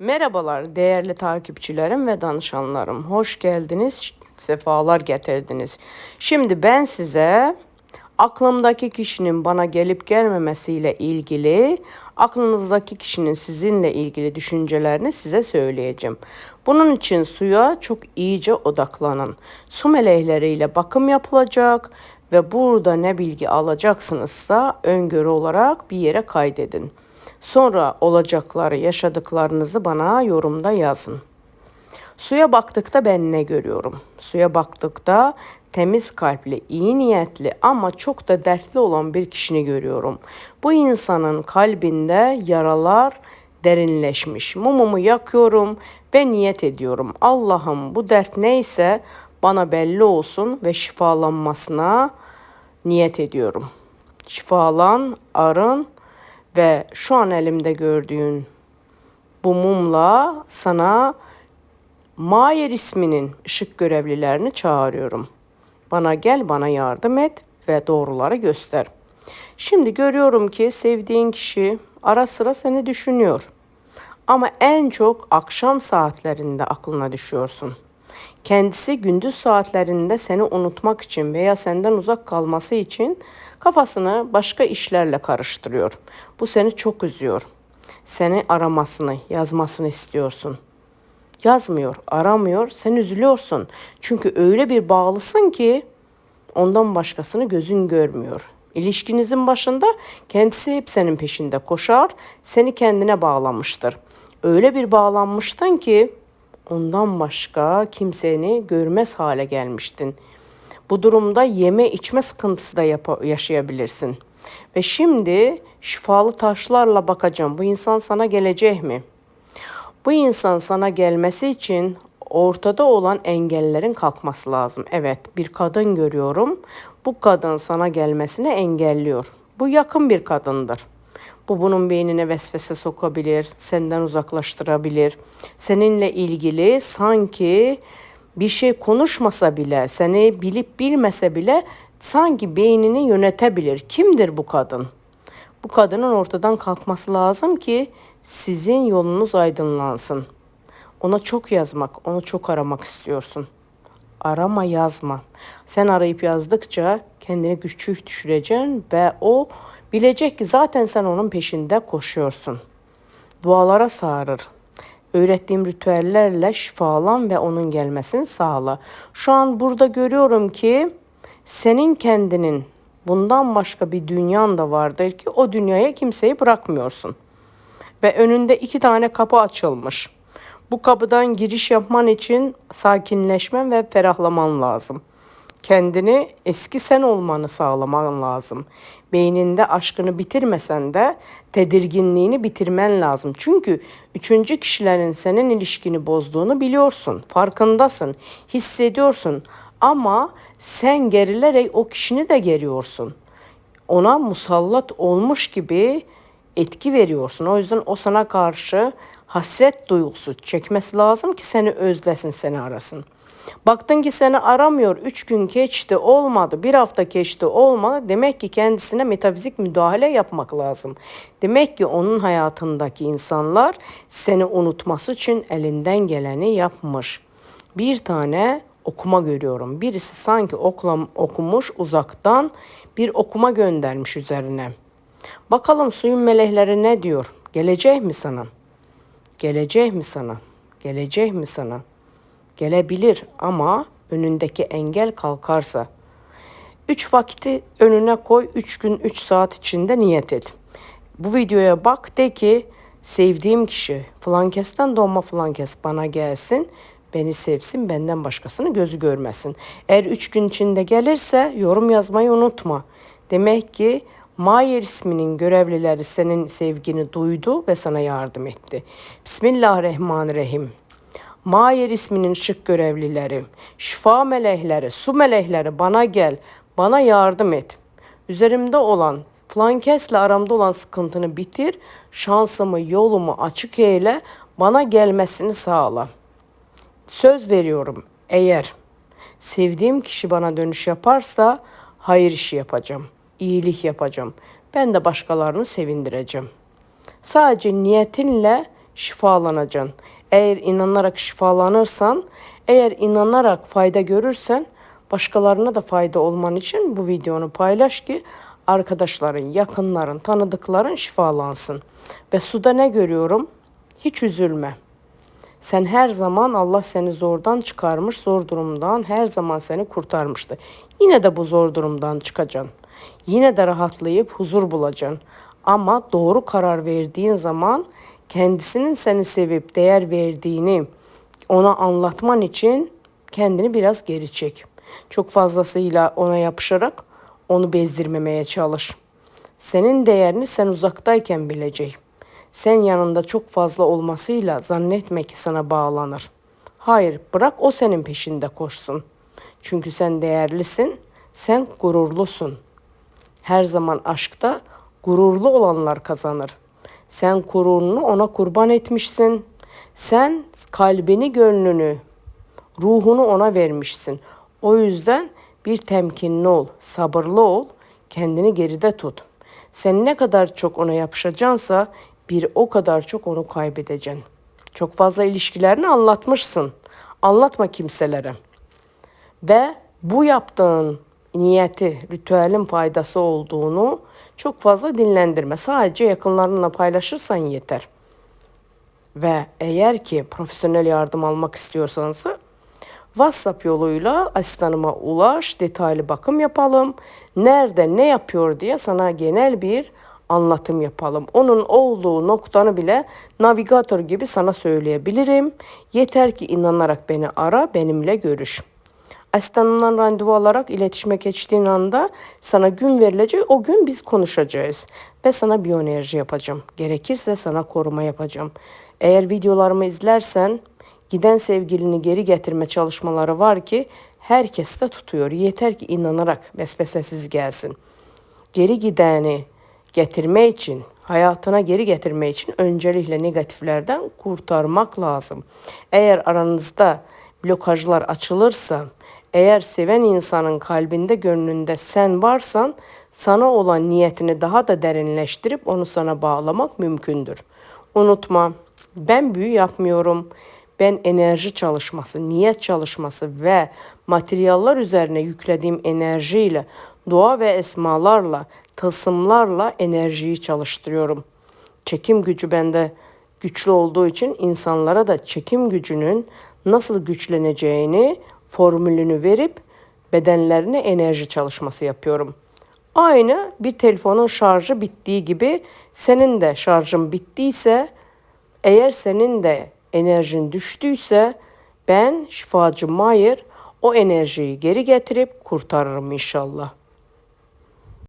Merhabalar değerli takipçilerim ve danışanlarım. Hoş geldiniz, sefalar getirdiniz. Şimdi ben size aklımdaki kişinin bana gelip gelmemesiyle ilgili, aklınızdaki kişinin sizinle ilgili düşüncelerini size söyleyeceğim. Bunun için suya çok iyice odaklanın. Su melekleriyle bakım yapılacak ve burada ne bilgi alacaksınızsa öngörü olarak bir yere kaydedin. Sonra olacakları, yaşadıklarınızı bana yorumda yazın. Suya baktıkta ben ne görüyorum? Suya baktıkta temiz kalpli, iyi niyetli ama çok da dertli olan bir kişini görüyorum. Bu insanın kalbinde yaralar derinleşmiş. Mumumu yakıyorum ve niyet ediyorum. Allah'ım bu dert neyse bana belli olsun ve şifalanmasına niyet ediyorum. Şifalan, arın ve şu an elimde gördüğün bu mumla sana Mayer isminin ışık görevlilerini çağırıyorum. Bana gel, bana yardım et ve doğruları göster. Şimdi görüyorum ki sevdiğin kişi ara sıra seni düşünüyor. Ama en çok akşam saatlerinde aklına düşüyorsun. Kendisi gündüz saatlerinde seni unutmak için veya senden uzak kalması için kafasını başka işlerle karıştırıyor. Bu seni çok üzüyor. Seni aramasını, yazmasını istiyorsun. Yazmıyor, aramıyor, sen üzülüyorsun. Çünkü öyle bir bağlısın ki ondan başkasını gözün görmüyor. İlişkinizin başında kendisi hep senin peşinde koşar, seni kendine bağlamıştır. Öyle bir bağlanmıştın ki ondan başka kimseni görmez hale gelmiştin. Bu durumda yeme içme sıkıntısı da yaşayabilirsin. Ve şimdi şifalı taşlarla bakacağım. Bu insan sana gelecek mi? Bu insan sana gelmesi için ortada olan engellerin kalkması lazım. Evet, bir kadın görüyorum. Bu kadın sana gelmesini engelliyor. Bu yakın bir kadındır. Bu bunun beynine vesvese sokabilir, senden uzaklaştırabilir. Seninle ilgili sanki bir şey konuşmasa bile, seni bilip bilmese bile sanki beynini yönetebilir. Kimdir bu kadın? Bu kadının ortadan kalkması lazım ki sizin yolunuz aydınlansın. Ona çok yazmak, onu çok aramak istiyorsun. Arama yazma. Sen arayıp yazdıkça kendini küçük düşüreceksin ve o bilecek ki zaten sen onun peşinde koşuyorsun. Dualara sağırır. Öğrettiğim ritüellerle şifalan ve onun gelmesini sağla. Şu an burada görüyorum ki senin kendinin bundan başka bir dünyan da vardır ki o dünyaya kimseyi bırakmıyorsun. Ve önünde iki tane kapı açılmış. Bu kapıdan giriş yapman için sakinleşmen ve ferahlaman lazım. Kendini eski sen olmanı sağlaman lazım. Beyninde aşkını bitirmesen de tedirginliğini bitirmen lazım. Çünkü üçüncü kişilerin senin ilişkini bozduğunu biliyorsun, farkındasın, hissediyorsun. Ama sen gerilerek o kişini de geriyorsun. Ona musallat olmuş gibi etki veriyorsun. O yüzden o sana karşı hasret duygusu çekmesi lazım ki seni özlesin, seni arasın. Baktın ki seni aramıyor, üç gün geçti olmadı, bir hafta geçti olmadı. Demek ki kendisine metafizik müdahale yapmak lazım. Demek ki onun hayatındaki insanlar seni unutması için elinden geleni yapmış. Bir tane okuma görüyorum. Birisi sanki oklam, okumuş uzaktan bir okuma göndermiş üzerine. Bakalım suyun melekleri ne diyor? Gelecek mi sana? Gelecek mi sana? Gelecek mi sana? Gelebilir ama önündeki engel kalkarsa. Üç vakiti önüne koy, üç gün, üç saat içinde niyet et. Bu videoya bak de ki sevdiğim kişi flankesten doğma flankes bana gelsin, beni sevsin, benden başkasını gözü görmesin. Eğer üç gün içinde gelirse yorum yazmayı unutma. Demek ki Mayer isminin görevlileri senin sevgini duydu ve sana yardım etti. Bismillahirrahmanirrahim. Mayer isminin ışık görevlileri, şifa melekleri, su melekleri bana gel, bana yardım et. Üzerimde olan, flankesle aramda olan sıkıntını bitir, şansımı, yolumu açık eyle, bana gelmesini sağla. Söz veriyorum eğer sevdiğim kişi bana dönüş yaparsa hayır işi yapacağım, iyilik yapacağım. Ben de başkalarını sevindireceğim. Sadece niyetinle şifalanacaksın. Eğer inanarak şifalanırsan, eğer inanarak fayda görürsen başkalarına da fayda olman için bu videonu paylaş ki arkadaşların, yakınların, tanıdıkların şifalansın. Ve suda ne görüyorum? Hiç üzülme. Sen her zaman Allah seni zordan çıkarmış, zor durumdan her zaman seni kurtarmıştı. Yine de bu zor durumdan çıkacaksın. Yine de rahatlayıp huzur bulacaksın. Ama doğru karar verdiğin zaman kendisinin seni sevip değer verdiğini ona anlatman için kendini biraz geri çek. Çok fazlasıyla ona yapışarak onu bezdirmemeye çalış. Senin değerini sen uzaktayken bilecek. Sen yanında çok fazla olmasıyla zannetme ki sana bağlanır. Hayır, bırak o senin peşinde koşsun. Çünkü sen değerlisin, sen gururlusun. Her zaman aşkta gururlu olanlar kazanır. Sen gururunu ona kurban etmişsin. Sen kalbini, gönlünü, ruhunu ona vermişsin. O yüzden bir temkinli ol, sabırlı ol, kendini geride tut. Sen ne kadar çok ona yapışacaksınsa bir o kadar çok onu kaybedeceksin. Çok fazla ilişkilerini anlatmışsın. Anlatma kimselere. Ve bu yaptığın niyeti, ritüelin faydası olduğunu çok fazla dinlendirme. Sadece yakınlarınla paylaşırsan yeter. Ve eğer ki profesyonel yardım almak istiyorsanız WhatsApp yoluyla asistanıma ulaş, detaylı bakım yapalım. Nerede ne yapıyor diye sana genel bir anlatım yapalım. Onun olduğu noktanı bile navigatör gibi sana söyleyebilirim. Yeter ki inanarak beni ara, benimle görüş. Asistanımdan randevu alarak iletişime geçtiğin anda sana gün verilecek. O gün biz konuşacağız. Ve sana biyoenerji yapacağım. Gerekirse sana koruma yapacağım. Eğer videolarımı izlersen giden sevgilini geri getirme çalışmaları var ki herkes de tutuyor. Yeter ki inanarak vesvesesiz gelsin. Geri gideni getirme için, hayatına geri getirme için öncelikle negatiflerden kurtarmak lazım. Eğer aranızda blokajlar açılırsa, eğer seven insanın kalbinde, gönlünde sen varsan, sana olan niyetini daha da derinleştirip onu sana bağlamak mümkündür. Unutma, ben büyü yapmıyorum. Ben enerji çalışması, niyet çalışması ve materyaller üzerine yüklediğim enerjiyle, dua ve esmalarla, tılsımlarla enerjiyi çalıştırıyorum. Çekim gücü bende güçlü olduğu için insanlara da çekim gücünün nasıl güçleneceğini formülünü verip bedenlerine enerji çalışması yapıyorum. Aynı bir telefonun şarjı bittiği gibi senin de şarjın bittiyse eğer senin de enerjin düştüyse ben şifacı Mayer o enerjiyi geri getirip kurtarırım inşallah.